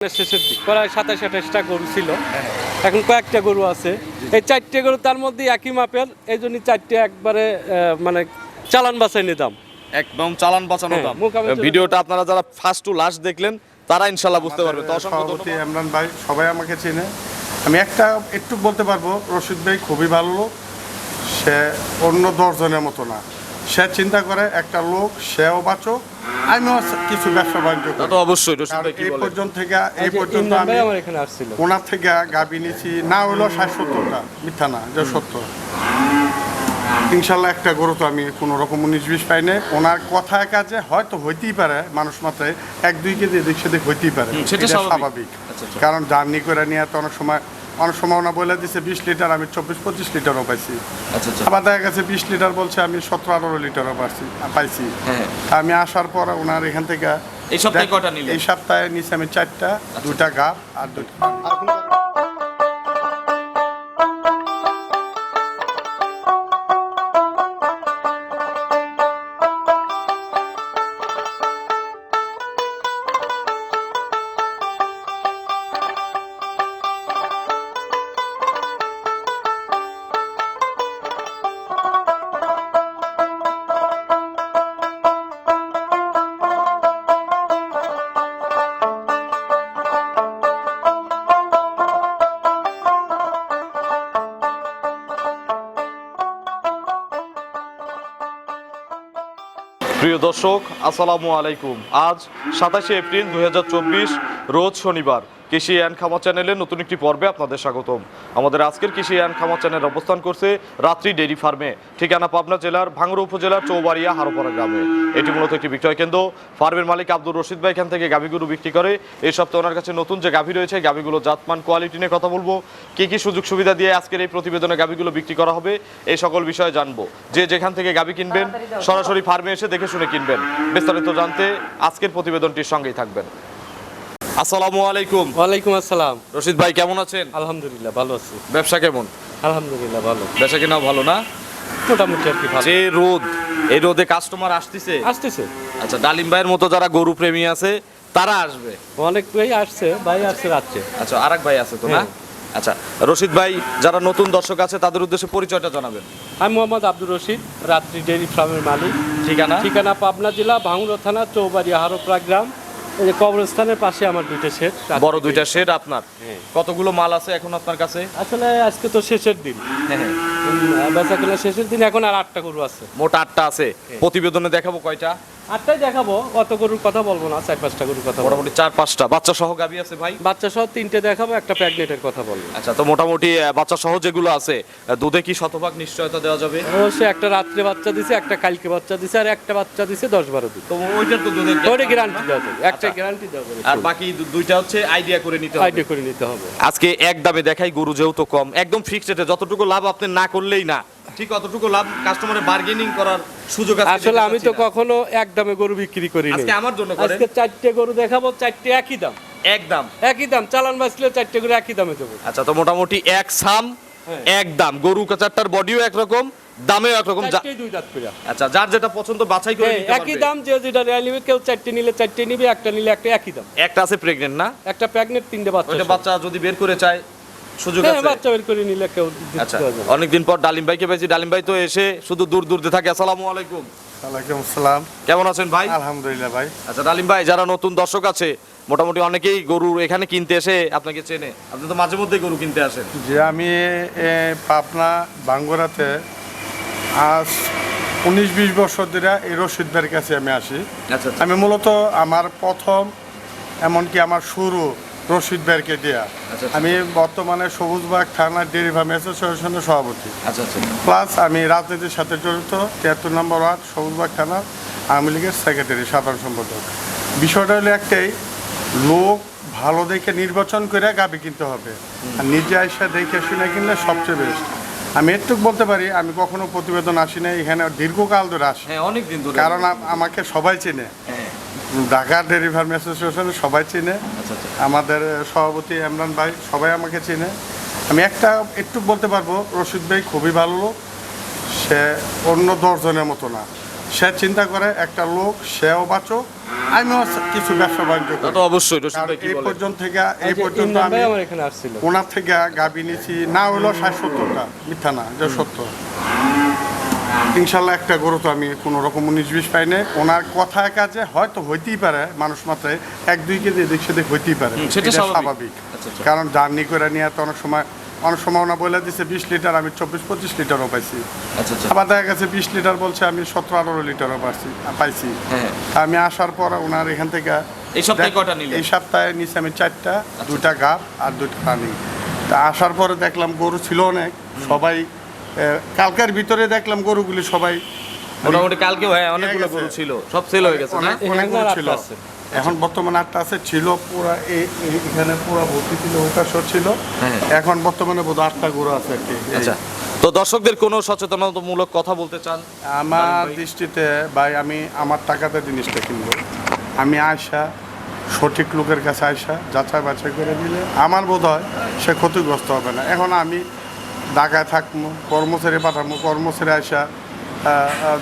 শেষের দিক। প্রায় সাতাশ আঠাশটা গরু ছিল। এখন কয়েকটা গরু আছে। এই চারটে গরু তার মধ্যে একই মাপের। এই জন্য চারটে একবারে মানে চালান বাসায় নিতাম একদম চালান বাঁচানো হ্যাঁ, দাম। ভিডিওটা আপনারা যারা ফার্স্ট টু লাস্ট দেখলেন তারা ইনশাল্লাহ বুঝতে পারবে। তো সভাপতি ইমরান ভাই সবাই আমাকে চেনে। আমি একটা একটু বলতে পারব রশিদ ভাই খুবই ভালো। লোক সে অন্য দশজনের মতো না। সে চিন্তা করে একটা লোক সেও বাঁচক আমিও কিছু ব্যবসা বাণিজ্য তা করি। তো অবশ্যই ভাই কি এই পর্যন্ত থেকে এই পর্যন্ত আমি আমার এখানে আসছিল। ওনার থেকে গাবি নিয়েছি না হলো ষাট সত্তরটা মিথ্যা না যে সত্য। ইনশাল্লাহ একটা গরু তো আমি কোনো রকম উনিশ বিশ পাই নাই। ওনার কথায় কাজে হয়তো হইতেই পারে মানুষ মাত্রায় এক দুই কেজি এদিক সেদিক হইতেই পারে। হুম, সেটা স্বাভাবিক। স্বাভাবিক। আচ্ছা, আচ্ছা। কারণ জার্নি করে নিয়ে তো অনেক সময় অনেক সময় ওনা বলে দিছে বিশ লিটার আমি চব্বিশ পঁচিশ লিটারও পাইছি। আচ্ছা আচ্ছা। আবার দেখা গেছে বিশ লিটার বলছে আমি সতেরো আঠারো লিটারও পাইছি পাইছি। হ্যাঁ। আমি আসার পর ওনার এখান থেকে এই সপ্তাহে কটা নিলে এই সপ্তাহে নিচে আমি চারটা দুটা গাপ আর দুটা প্রিয় দর্শক আসসালামু আলাইকুম। আজ সাতাশে এপ্রিল দু হাজার চব্বিশ রোজ শনিবার। কৃষি অ্যান্ড খামার চ্যানেলের নতুন একটি পর্বে আপনাদের স্বাগতম। আমাদের আজকের কৃষি অ্যান্ড খামার চ্যানেল অবস্থান করছে রাত্রি ডেইরি ফার্মে, ঠিকানা পাবনা জেলার ভাঙ্গুড়া উপজেলার চৌবাড়িয়া হারোপাড়া গ্রামে। এটি মূলত একটি বিক্রয় কেন্দ্র। ফার্মের মালিক আব্দুর রশিদ ভাই এখান থেকে গাভীগুলো বিক্রি করে। এই সপ্তাহে ওনার কাছে নতুন যে গাভী রয়েছে, গাভীগুলো জাতমান কোয়ালিটি নিয়ে কথা বলব। কী কী সুযোগ সুবিধা দিয়ে আজকের এই প্রতিবেদনে গাভীগুলো বিক্রি করা হবে, এই সকল বিষয়ে জানব। যে যেখান থেকে গাভী কিনবেন, সরাসরি ফার্মে এসে দেখে শুনে কিনবেন। বিস্তারিত জানতে আজকের প্রতিবেদনটির সঙ্গেই থাকবেন। আসসালামু আলাইকুম। ওয়ালাইকুম আসসালাম। রশিদ ভাই কেমন আছেন? আলহামদুলিল্লাহ ভালো আছি। ব্যবসা কেমন? আলহামদুলিল্লাহ ভালো। বেচা কেনা ভালো না? মোটামুটি আর কি ভালো। যে রোদ এই রোদে কাস্টমার আসতেছে? আসতেছে। আচ্ছা ডালিম ভাইয়ের মতো যারা গরু প্রেমী আছে তারা আসবে? অনেক ভাই আসছে ভাই আসছে রাত্রে। আচ্ছা আরেক ভাই আছে তো না? হ্যাঁ। আচ্ছা রশিদ ভাই যারা নতুন দর্শক আছে তাদের উদ্দেশ্যে পরিচয়টা জানাবেন। আমি মোহাম্মদ আব্দুর রশিদ রাত্রি ডেইরি ফার্মের মালিক। ঠিকানা? ঠিকানা পাবনা জেলা ভাঙুরা থানা চৌবাড়ি হারোপড়া গ্রাম এই যে কবরস্থানের পাশে আমার দুইটা শেড বড় দুইটা শেড আপনার? হ্যাঁ। কতগুলো মাল আছে এখন আপনার কাছে? আসলে আজকে তো শেষের দিন। হ্যাঁ হ্যাঁ। বেচা কেনা শেষের দিন এখন আর আটটা গরু আছে। মোট আটটা আছে। প্রতিবেদনে দেখাবো কয়টা? আটটাই দেখাবো অত গরুর কথা বলব না চার পাঁচটা গরুর কথা মোটামুটি চার পাঁচটা। বাচ্চা সহ গাবি আছে ভাই? বাচ্চা সহ তিনটে দেখাবো একটা প্রেগনেন্টের কথা বলব। আচ্ছা তো মোটামুটি বাচ্চা সহ যেগুলো আছে দুধে কি শতভাগ নিশ্চয়তা দেওয়া যাবে? অবশ্যই একটা রাত্রে বাচ্চা দিছে একটা কালকে বাচ্চা দিছে আর একটা বাচ্চা দিছে দশ বারো দিন। তো ওইটার তো দুধের ওটা গ্যারান্টি দেওয়া যাবে একটা আচ্ছা। গ্যারান্টি দেওয়া যাবে। আর বাকি দুইটা হচ্ছে আইডিয়া করে নিতে হবে। আইডিয়া করে নিতে হবে। আজকে এক দামে দেখাই গরু যেহেতু কম একদম ফিক্সড রেটে যতটুকু লাভ আপনি না করলেই না ঠিক অতটুকু লাভ কাস্টমারে বার্গেনিং করার সুযোগ আছে আসলে আমি তো কখনো এক দামে গরু বিক্রি করি না আজকে আমার জন্য আজকে চারটে গরু দেখাবো চারটে একই দাম। এক দাম। একই দাম চালান বাঁচলে চারটে গরু একই দামে দেবো। আচ্ছা তো মোটামুটি এক সাম হ্যাঁ। এক দাম। গরু চারটার বডিও একরকম দামেও একরকম। আচ্ছা যার যেটা পছন্দ বাছাই করে হ্যাঁ, একই দাম যে যেটা নিবে কেউ চারটে নিলে চারটে নিবে একটা নিলে একটা একই দাম। একটা আছে প্রেগনেন্ট না? একটা প্রেগনেন্ট তিনটে বাচ্চা বাচ্চা যদি বের করে চায় সুযোগ হ্যাঁ আছে? বাচ্চা বের করে নিলে কেউ আচ্ছা। অনেকদিন পর ডালিম ভাইকে পেয়েছি। ডালিম ভাই তো এসে শুধু দূর দূর থাকে আসসালামু আলাইকুম। ওয়ালাইকুম আসসালাম। কেমন আছেন ভাই? আলহামদুলিল্লাহ ভাই। আচ্ছা ডালিম ভাই যারা নতুন দর্শক আছে মোটামুটি অনেকেই গরু এখানে কিনতে এসে আপনাকে চেনে। আপনি তো মাঝে মধ্যে গরু কিনতে আসেন। যে আমি পাবনা বাঙ্গুরাতে আজ উনিশ বিশ বছর ধরে এই রশিদ ভাইয়ের কাছে আমি আসি। আচ্ছা। আমি মূলত আমার প্রথম এমনকি আমার শুরু রশিদ ভাইয়েরকে দেয়া। আচ্ছা। আমি বর্তমানে সবুজবাগ থানার ডেরি ফার্ম অ্যাসোসিয়েশনের সভাপতি। আচ্ছা আচ্ছা। প্লাস আমি রাজনীতির সাথে জড়িত তিয়াত্তর নম্বর ওয়ার্ড সবুজবাগ থানার আওয়ামী লীগের সেক্রেটারি সাধারণ সম্পাদক। বিষয়টা হলো একটাই লোক ভালো দেখে নির্বাচন করে গাবি কিনতে হবে। আর নিজে আইসা দেখে শুনে কিনলে সবচেয়ে বেস্ট আমি একটু বলতে পারি আমি কখনো প্রতিবেদন আসি না এখানে দীর্ঘকাল ধরে আসি। হ্যাঁ ধরে। কারণ আমাকে সবাই চেনে। হ্যাঁ। ঢাকা ডেয়ারি ফার্ম অ্যাসোসিয়েশনে সবাই চেনে। আচ্ছা আচ্ছা। আমাদের সভাপতি ইমরান ভাই সবাই আমাকে চেনে। আমি একটা একটু বলতে পারব রশিদ ভাই খুবই ভালো লোক। সে অন্য দশজনের মতো না। সে চিন্তা করে একটা লোক সেও বাঁচো আমিও কিছু ব্যবসা বাণিজ্য করি। অবশ্যই রশিদ কারণ ভাই কি এই পর্যন্ত থেকে এই এই পর্যন্ত আমি ওনার থেকে গাবি নিছি না হলো ষাট সত্তরটা মিথ্যা না যে সত্য ইনশাল্লাহ একটা গরু তো আমি কোনো রকম উনিশ বিশ পাই নাই। ওনার কথায় কাজে হয়তো হইতেই পারে মানুষ মাত্রায় এক দুই কেজি এদিক সেদিক হইতেই পারে। সেটা স্বাভাবিক। আচ্ছা, আচ্ছা। কারণ জার্নি করে নিয়ে তো অনেক সময় অনেক সময় ওনা বলে দিছে বিশ লিটার আমি চব্বিশ পঁচিশ লিটারও পাইছি। আচ্ছা আবার দেখা গেছে বিশ লিটার বলছে আমি সতেরো আঠারো লিটারও পাইছি পাইছি। হ্যাঁ। আমি আসার পর ওনার এখান থেকে এই সপ্তাহে কটা নিলেন? এই সপ্তাহে নিচে আমি চারটা দুইটা গাব আর দুইটা রানিং তা আসার পরে দেখলাম গরু ছিল অনেক সবাই কালকের ভিতরে দেখলাম গরুগুলি সবাই মোটামুটি কালকে ভাই অনেকগুলো গরু ছিল সব সেল হয়ে গেছে না? অনেক অনেক এখানে গরু আর ছিল এখন বর্তমানে আটটা আছে ছিল পুরা এখানে পুরা ভর্তি ছিল ওটা সব ছিল। হ্যাঁ। এখন বর্তমানে বোধ আটটা গরু আছে আর কি। আচ্ছা তো দর্শকদের কোনো সচেতনতামূলক কথা বলতে চান? আমার দৃষ্টিতে ভাই আমি আমার টাকাতে জিনিসটা কিনবো। আমি আয়সা সঠিক লোকের কাছে আয়সা যাচাই বাছাই করে দিলে আমার বোধ হয় সে ক্ষতিগ্রস্ত হবে না। এখন আমি ঢাকায় থাকব কর্মচারী পাঠাবো কর্মচারী আহ,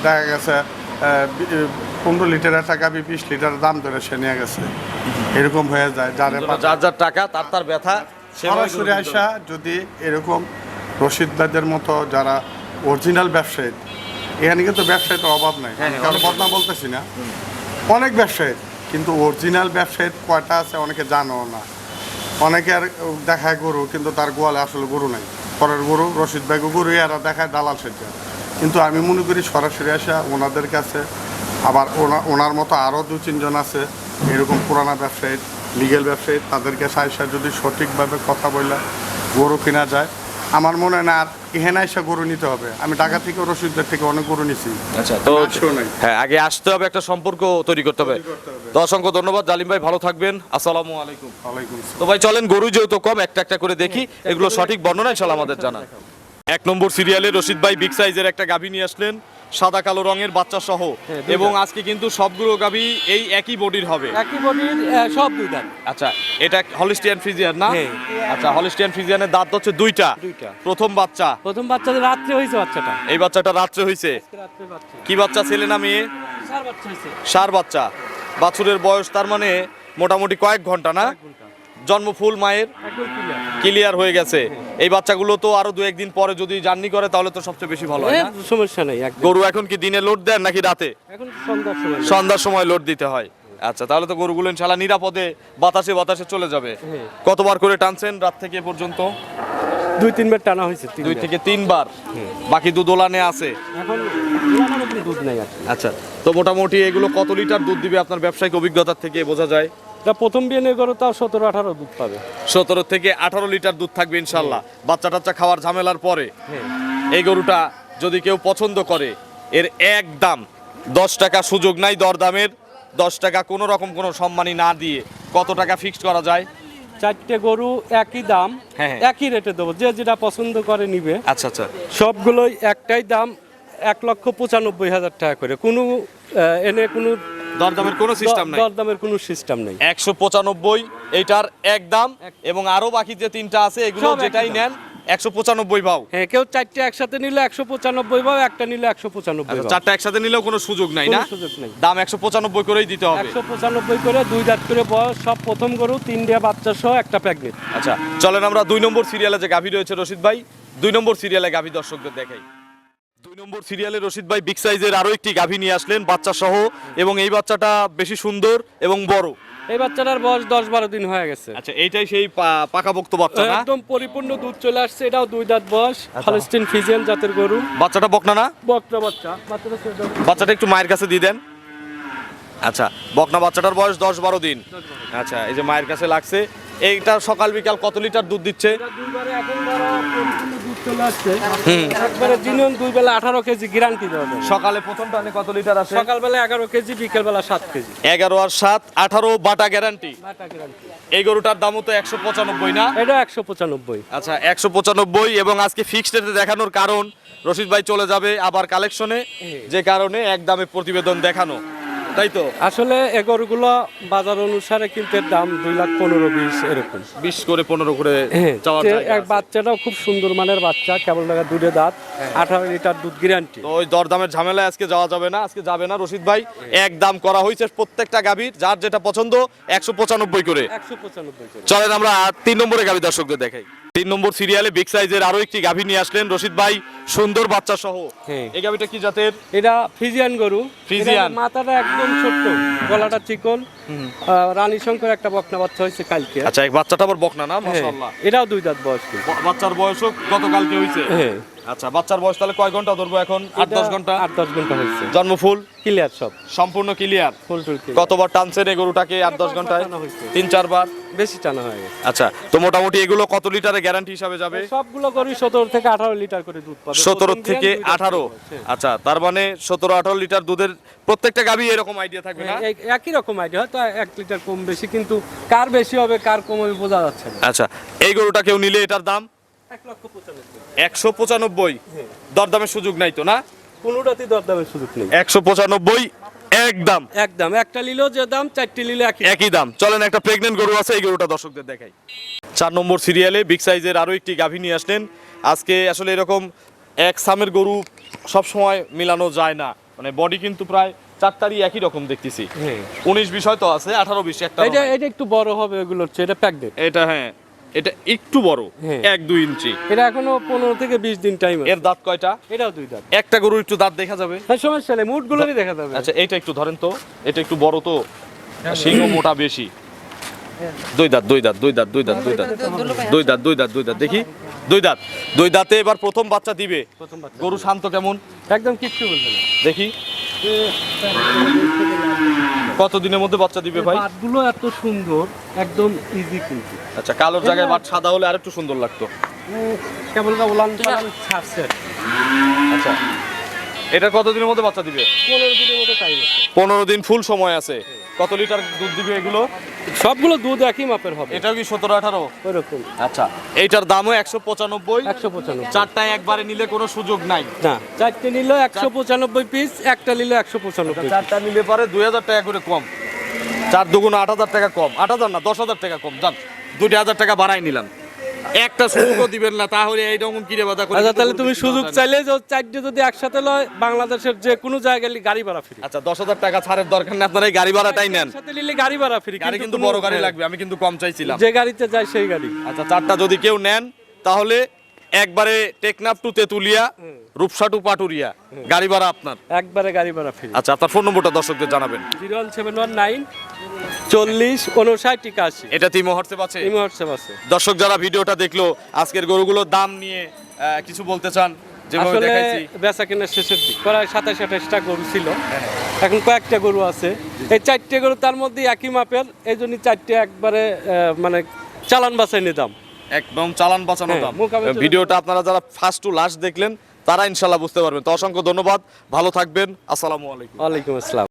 দেখা গেছে পনেরো লিটারের টাকা বিশ লিটার দাম ধরে সে নিয়ে গেছে। এরকম হয়ে যায় যারে। যার যার টাকা তার তার ব্যথা সরাসরি আসা যদি এরকম রশিদ ভাইদের মতো যারা অরিজিনাল ব্যবসায়ী এখানে কিন্তু ব্যবসায়ী তো অভাব নাই। হ্যাঁ, হ্যাঁ, কারণ বদনা বলতেছি না। অনেক ব্যবসায়ী কিন্তু অরিজিনাল ব্যবসায়ী কয়টা আছে অনেকে জানো না। অনেকের দেখায় গরু কিন্তু তার গোয়ালে আসলে গরু নাই। পরের গরু, রশিদ ভাই গরু, এরা দেখায় দালাল সেটা কিন্তু আমি মনে করি সরাসরি আসা ওনাদের কাছে, আবার ওনা, ওনার মতো আরও দু তিনজন আছে, এরকম পুরানা ব্যবসায়ী লিগেল ব্যবসায়ী, তাদেরকে সাহায্য যদি সঠিকভাবে কথা বললে গরু কেনা যায় আমার মনে হয় না আর এখানে এসে গরু নিতে হবে। আমি ঢাকা থেকে রশিদদের থেকে অনেক গরু নিছি। আচ্ছা তো। হ্যাঁ আগে আসতে হবে একটা সম্পর্ক তৈরি করতে হবে। তো অসংখ্য ধন্যবাদ। জালিম ভাই ভালো থাকবেন। আসসালামু আলাইকুম। আসসালাম। তো ভাই চলেন গরু যেহেতু কম একটা একটা করে দেখি। এগুলো সঠিক বর্ণনা ইনশাল্লাহ আমাদের জানা এক নম্বর সিরিয়ালে রশিদ ভাই বিগ সাইজের একটা গাভী নিয়ে আসলেন। সাদা কালো রঙের বাচ্চা সহ। হ্যাঁ, এবং আজকে কিন্তু সবগুলো গাভী এই একই বডির হবে। একই বডির সব দুই দাঁত আচ্ছা এটা হলিস্টিয়ান ফ্রিজিয়ান না? হ্যাঁ। আচ্ছা হলিস্টিয়ান ফ্রিজিয়ানের দাঁত হচ্ছে দুইটা। দুইটা। প্রথম বাচ্চা। প্রথম বাচ্চাদের রাত্রে হয়েছে বাচ্চাটা। এই বাচ্চাটা রাত্রে হয়েছে বাচ্চা। কি বাচ্চা ছেলে না মেয়ে? চার বাচ্চা সার বাচ্চা। বাছুরের বয়স তার মানে মোটামুটি কয়েক ঘণ্টা না? জন্ম ফুল মায়ের ক্লিয়ার হয়ে গেছে। এই বাচ্চাগুলো তো আরও দু একদিন পরে যদি জার্নি করে তাহলে তো সবচেয়ে বেশি ভালো হয় না? সমস্যা নেই একদম। গরু এখন কি দিনে লোড দেন নাকি রাতে? এখন সন্ধ্যার সময় সন্ধ্যার সময় লোড দিতে হয়। আচ্ছা তাহলে তো গরুগুলো ইনশাল্লাহ নিরাপদে বাতাসে বাতাসে চলে যাবে। হ্যাঁ। কতবার করে টানছেন রাত থেকে এ পর্যন্ত? দুই তিনবার টানা হয়েছে দুই তিনবার। থেকে তিনবার। বাকি দুধ ওলানে আছে? এখন দুধ নাই আর কি। আচ্ছা তো মোটামুটি এগুলো কত লিটার দুধ দিবে আপনার ব্যবসায়িক অভিজ্ঞতার থেকে বোঝা যায়? তা প্রথম বিয়ে করো তাও সতেরো আঠারো দুধ পাবে। সতেরো থেকে আঠারো লিটার দুধ থাকবে ইনশাল্লাহ। বাচ্চা টাচ্চা খাওয়ার ঝামেলার পরে এই গরুটা যদি কেউ পছন্দ করে এর এক দাম দশ টাকা সুযোগ নাই দরদামের দশ টাকা কোনো রকম কোনো সম্মানী না দিয়ে কত টাকা ফিক্সড করা যায়? চারটে গরু একই দাম হ্যাঁ, হ্যাঁ। একই রেটে দেবো যে যেটা পছন্দ করে নিবে। আচ্ছা আচ্ছা। সবগুলোই একটাই দাম এক লক্ষ পঁচানব্বই হাজার টাকা করে। কোনো এনে কোনো দরদামের কোনো সিস্টেম নাই। দরদামের কোনো সিস্টেম নেই। একশো পঁচানব্বই এইটার এক দাম এবং আরও বাকি যে তিনটা আছে এগুলো যেটাই নেন একশো পঁচানব্বই ভাও হ্যাঁ কেউ চারটে একসাথে নিলে একশো পঁচানব্বই বা একটা নিলে একশো পঁচানব্বই আচ্ছা, চারটা একসাথে নিলেও কোনো সুযোগ নাই না? সুযোগ নেই। দাম একশো পঁচানব্বই করেই দিতে হবে। একশো পঁচানব্বই করে দুই দাঁত করে বয়স সব প্রথম গরু তিন দিয়ে বাচ্চা সহ একটা প্যাকেট আচ্ছা চলেন আমরা দুই নম্বর সিরিয়ালে যে গাভী রয়েছে রশিদ ভাই দুই নম্বর সিরিয়ালে গাভী দর্শকদের দেখাই। দুই নম্বর সিরিয়ালে রশিদ ভাই বিগ সাইজের আরও একটি গাভী নিয়ে আসলেন বাচ্চা সহ এবং এই বাচ্চাটা বেশি সুন্দর এবং বড়। এই বাচ্চাটার বয়স দশ বারো দিন হয়ে গেছে। আচ্ছা এইটাই সেই পাকাপোক্ত বাচ্চা না? একদম পরিপূর্ণ দুধ চলে আসছে এটাও দুই দাঁত বয়স আচ্ছা। হলস্টিন ফিজিয়ান জাতের গরু। বাচ্চাটা বকনা না? বকটা বাচ্চা বাচ্চাটা বাচ্চাটা একটু মায়ের কাছে দিয়ে দেন। আচ্ছা বকনা বাচ্চাটার বয়স দশ বারো দিন। আচ্ছা এই যে মায়ের কাছে লাগছে এইটা সকাল বিকাল কত লিটার দুধ দিচ্ছে? দুইবারে এখন চলে আসছে। একবারে জিনিয়ন দুই বেলা আঠারো কেজি গ্যারান্টি দেওয়া সকালে প্রথম টানে কত লিটার আসে? সকালবেলা এগারো কেজি বিকেলবেলা সাত কেজি। এগারো আর সাত আঠারো বাটা গ্যারান্টি বাটা গ্যারান্টি এই গরুটার দামও তো একশো পঁচানব্বই না? এটা একশো পঁচানব্বই। আচ্ছা একশো পঁচানব্বই এবং আজকে ফিক্সড রেটে দেখানোর কারণ রশিদ ভাই চলে যাবে আবার কালেকশনে যে কারণে এক দামে প্রতিবেদন দেখানো। তাই তো? আসলে এ গরুগুলো বাজার অনুসারে কিন্তু এর দাম দুই লাখ পনেরো বিশ এরকম। বিশ করে পনেরো করে হ্যাঁ জায়গা এক আছে। বাচ্চাটাও খুব সুন্দর মানের বাচ্চা কেবল টাকা দুধে দাঁত আঠারো লিটার দুধ গ্যারান্টি তো ওই দরদামের ঝামেলায় আজকে যাওয়া যাবে না আজকে যাবে না রশিদ ভাই। এক দাম করা হয়েছে প্রত্যেকটা গাভীর যার যেটা পছন্দ একশো পঁচানব্বই করে। একশো পঁচানব্বই করে। চলেন আমরা তিন নম্বরে গাভী দর্শকদের দেখাই। তিন নম্বর সিরিয়ালে বিগ সাইজের আরও একটি গাভী নিয়ে আসলেন রশিদ ভাই সুন্দর বাচ্চা সহ। হ্যাঁ। এই গাভীটা কি জাতের? এটা ফিজিয়ান গরু। ফ্রিজিয়ান। মাথাটা একদম ছোট্ট গলাটা চিকন। রানী শঙ্কর একটা বকনা বাচ্চা হয়েছে কালকে। আচ্ছা এক বাচ্চাটা আবার বকনা না? হ্যাঁ, মাশাআল্লাহ। এটাও দুই দাঁত বয়স বাচ্চার বয়স গতকালকে হয়েছে। হ্যাঁ। আচ্ছা বাচ্চার বয়স তাহলে কয় ঘণ্টা ধরবো এখন? আট দশ ঘণ্টা? আট দশ ঘণ্টা হয়েছে। জন্ম ফুল? ক্লিয়ার সব। সম্পূর্ণ ক্লিয়ার? ফুল টুল কতবার টানছেন এই গরুটাকে আট দশ ঘন্টায়? তিন চারবার? বেশি টানা হয়ে গেছে। আচ্ছা তো মোটামুটি এগুলো কত লিটারের গ্যারান্টি হিসাবে যাবে? সবগুলো গরু সতেরো থেকে আঠারো লিটার করে দুধ পাবে। সতেরো থেকে আঠারো। আচ্ছা তার মানে সতেরো আঠারো লিটার দুধের প্রত্যেকটা গাভী এরকম আইডিয়া থাকবে না? হ্যাঁ, একই রকম আইডিয়া হয়তো এক লিটার কম বেশি কিন্তু কার বেশি হবে কার কম হবে বোঝা যাচ্ছে না। আচ্ছা এই গরুটা কেউ নিলে এটার দাম? একশো পঁচানব্বই। দরদামের সুযোগ নাই তো না? কোনোটাতেই দরদামের সুযোগ নেই। একশো পঁচানব্বই একদম একদম একটা নিলেও যে দাম চারটি নিলে একই একই দাম। চলেন একটা প্রেগনেন্ট গরু আছে এই গরুটা দর্শকদের দেখাই। চার নম্বর সিরিয়ালে বিগ সাইজের আরও একটি গাভী নিয়ে আসলেন। আজকে আসলে এরকম এক সামের গরু সব সময় মিলানো যায় না। মানে বডি কিন্তু প্রায় চারটারই একই রকম দেখতেছি। উনিশ বিষয় তো আছে আঠারো বিশ একটা এটা এটা একটু বড় হবে এগুলোর চেয়ে এটা প্যাকডেট এটা হ্যাঁ। এটা একটু বড় হ্যাঁ। এক দুই ইঞ্চি। এটা এখনও পনেরো থেকে বিশ দিন টাইম এর দাঁত কয়টা? এটাও দুই দাঁত। একটা গরুর একটু দাঁত দেখা যাবে? হ্যাঁ সমস্যা নেই মুডগুলোরই দেখা যাবে। আচ্ছা এইটা একটু ধরেন তো এটা একটু বড় তো সিংহ মোটা বেশি। দুই দাঁত দুই দাঁত দুই দাঁত দুই দাঁত দুই দাঁত। দুই দাঁত দুই দাঁত দুই দাঁত দেখি। দুই দাঁত দুই দাঁতে এবার প্রথম বাচ্চা দিবে। গরু শান্ত কেমন? একদম কিচ্ছু বলবে দেখি। কত দিনের মধ্যে বাচ্চা দিবে ভাই? বাটগুলো এত সুন্দর একদম ইজি কিন্তু। আচ্ছা কালোর জায়গায় বাট সাদা হলে আরেকটু সুন্দর লাগতো। কেবল ওলান ছাড়ছে। আচ্ছা এটা কত দিনের মধ্যে বাচ্চা দিবে? পনেরো দিনের মধ্যে টাইম আছে। পনেরো দিন ফুল সময় আছে। কত লিটার দুধ দিবে এগুলো? সবগুলো দুধ একই মাপের হবে। এটাও কি সতেরো আঠারো? ওইরকম আচ্ছা এইটার দামও একশো পঁচানব্বই। একশো পঁচানব্বই। চারটায় একবারে নিলে কোনো সুযোগ নাই। না চারটে নিলে একশো পঁচানব্বই পিস একটা নিলে একশো পঁচানব্বই চারটা নিলে পরে দুই হাজার টাকা করে কম। চার দুগুণ আট হাজার টাকা কম। আট হাজার না দশ হাজার টাকা কম। যান দুইটা হাজার টাকা বাড়াই নিলাম। একটা সুযোগও দিবেন না তাহলে এইরকম কিরে বাধা করে আচ্ছা তাহলে তুমি সুযোগ চাইলে যে চারটে যদি একসাথে লয় বাংলাদেশের যে কোনো জায়গায় গাড়ি ভাড়া ফ্রি আচ্ছা দশ হাজার টাকা ছাড়ের দরকার নেই আপনারা এই গাড়ি ভাড়াটাই নেন। একসাথে নিলে গাড়ি ভাড়া ফ্রি গাড়ি কিন্তু বড় গাড়ি লাগবে আমি কিন্তু কম চাইছিলাম। যে গাড়িতে যায় সেই গাড়ি। আচ্ছা চারটা যদি কেউ নেন তাহলে একবারে টেকনাফ টু তেতুলিয়া রূপসা টু পাটুরিয়া গাড়ি ভাড়া আপনার? একবারে গাড়ি ভাড়া ফ্রি আচ্ছা আপনার ফোন নম্বরটা দর্শকদের জানাবেন। Zero one seven one nine চল্লিশ উনষাট একাশি। এটা তিমো হোয়াটসঅ্যাপ আছে? এই হোয়াটসঅ্যাপ আছে। দর্শক যারা ভিডিওটা দেখল আজকের গরুগুলোর দাম নিয়ে কিছু বলতে চান যেভাবে দেখাইছি। বেচা কেনার শেষের দিক। প্রায় সাতাশ আঠাশটা গরু ছিল। এখন কয়েকটা গরু আছে। এই চারটে গরু তার মধ্যে একই মাপের এই জন্য চারটে একবারে মানে চালান বাছাই নিতাম একদম চালান বাঁচানো হ্যাঁ, দাম। ভিডিওটা আপনারা যারা ফার্স্ট টু লাস্ট দেখলেন তারা ইনশাল্লাহ বুঝতে পারবেন। তো অসংখ্য ধন্যবাদ ভালো থাকবেন আসসালামু আলাইকুম। ওয়ালাইকুম আসসালাম।